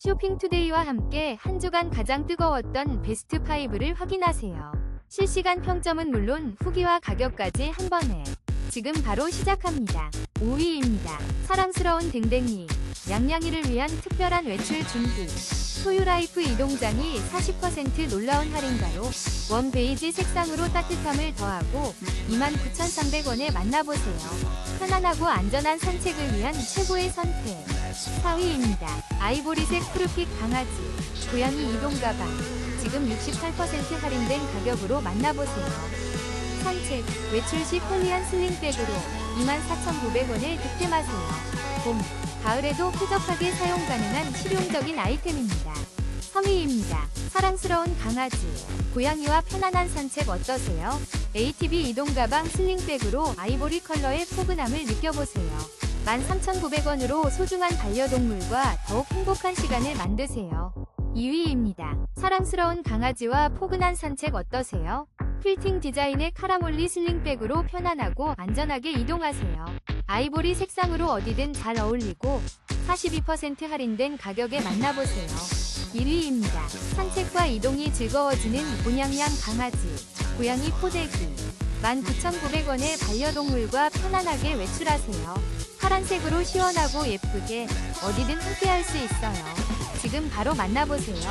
쇼핑투데이와 함께 한 주간 가장 뜨거웠던 베스트 5를 확인하세요. 실시간 평점은 물론 후기와 가격까지 한 번에 지금 바로 시작합니다. 5위입니다. 사랑스러운 댕댕이 양양이를 위한 특별한 외출 준비 소유라이프 이동장이 40% 놀라운 할인가로 원 베이지 색상으로 따뜻함을 더하고 29,300원에 만나보세요. 편안하고 안전한 산책을 위한 최고의 선택 4위입니다. 아이보리색 푸르픽 강아지 고양이 이동 가방 지금 68% 할인된 가격으로 만나보세요. 산책, 외출 시 편리한 슬링백으로 24,900원에 득템하세요. 봄, 가을에도 쾌적하게 사용 가능한 실용적인 아이템입니다. 3위입니다. 사랑스러운 강아지, 고양이와 편안한 산책 어떠세요? ATV 이동 가방 슬링백으로 아이보리 컬러의 포근함을 느껴보세요. 13,900원으로 소중한 반려동물과 더욱 행복한 시간을 만드세요. 2위입니다. 사랑스러운 강아지와 포근한 산책 어떠세요? 필팅 디자인의 카라몰리 슬링백으로 편안하고 안전하게 이동하세요. 아이보리 색상으로 어디든 잘 어울리고 42% 할인된 가격에 만나보세요. 1위입니다. 산책과 이동이 즐거워지는 곤양양 강아지, 고양이 포대기. 19,900원에 반려동물과 편안하게 외출하세요. 파란색으로 시원하고 예쁘게 어디든 함께할 수 있어요. 지금 바로 만나보세요.